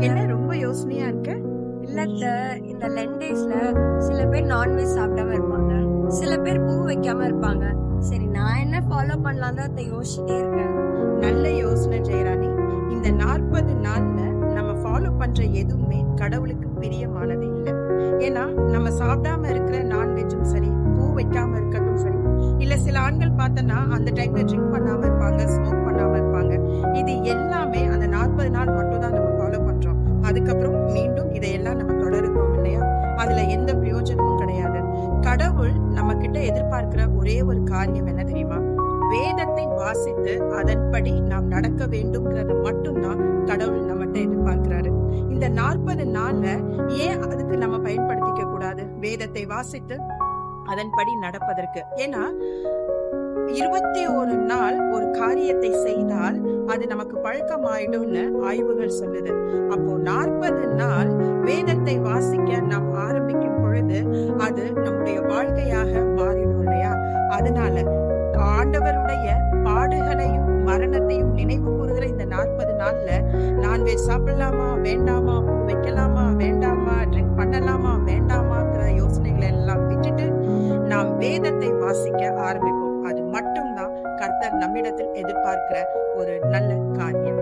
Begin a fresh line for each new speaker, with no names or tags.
என்ன ரொம்ப யோசனையா இருக்க?
இல்லத்த இந்த லெண்டேஸ்ல சில பேர் நான்வெஜ் சாப்பிடாம இருப்பாங்க. சில பேர் பூ வைக்காம இருப்பாங்க. சரி நான் என்ன ஃபாலோ பண்ணலாம் தான் யோசிச்சுட்டே இருக்கேன்.
நல்ல யோசனை ஜெயராணி. இந்த நாற்பது நாள்ல நம்ம ஃபாலோ பண்ற எதுவுமே கடவுளுக்கு பிரியமானது இல்லை. ஏன்னா நம்ம சாப்பிடாம இருக்கிற நான்வெஜ்ஜும் சரி பூ வைக்காம இருக்கட்டும் சரி இல்ல சில ஆண்கள் பார்த்தனா அந்த டைம்ல ட்ரிங்க் பண்ணாம இருப்பாங்க ஸ்மோக் பண்ணாம இருப்பாங்க இது எல்லாமே அந்த நாற்பது நாள் மட்டும் தான் நம்ம ஃபாலோ பண்றோம். அதுக்கப்புறம் மீண்டும் இதையெல்லாம் நம்ம தொடருக்கோம் இல்லையா? அதுல எந்த பிரயோஜனமும் கிடையாது. கடவுள் நம்ம கிட்ட எதிர்பார்க்கிற ஒரே ஒரு காரியம் என்ன தெரியுமா? வேதத்தை வாசித்து அதன்படி நாம் நடக்க வேண்டும்ங்கிறத மட்டும்தான் கடவுள் நம்மகிட்ட எதிர்பார்க்கிறாரு. இந்த நாற்பது நாள்ல ஏன் அதுக்கு நம்ம பயன்படுத்திக்க கூடாது? வேதத்தை வாசித்து அதன்படி நடப்பதற்கு. ஏன்னா இருபத்தி ஒரு நாள் ஒரு காரியத்தை செய்தால் அது நமக்கு பழக்கம் ஆயிடும்னு ஆய்வுகள் சொல்லுது. அப்போ நாற்பது நாள் வேதத்தை வாசிக்க நாம் ஆரம்பிக்கும் பொழுது அது நம்முடைய வாழ்க்கையாக மாறிடும் இல்லையா? அதனால ஆண்டவருடைய பாடுகளையும் மரணத்தையும் நினைவு கூறுகிற இந்த நாற்பது நாள்ல நான்வெஜ் சாப்பிடலாமா வேண்டாமா வைக்கலாமா வேண்டாமா ட்ரிங்க் பண்ணலாமா வேண்டாமாங்கிற யோசனைகளை எல்லாம் விட்டுட்டு நாம் வேதத்தை வாசிக்க ஆரம்பிப்போம். கர்த்தர் நம்மிடத்தில் எதிர்பார்க்கிற ஒரு நல்ல காரியம்.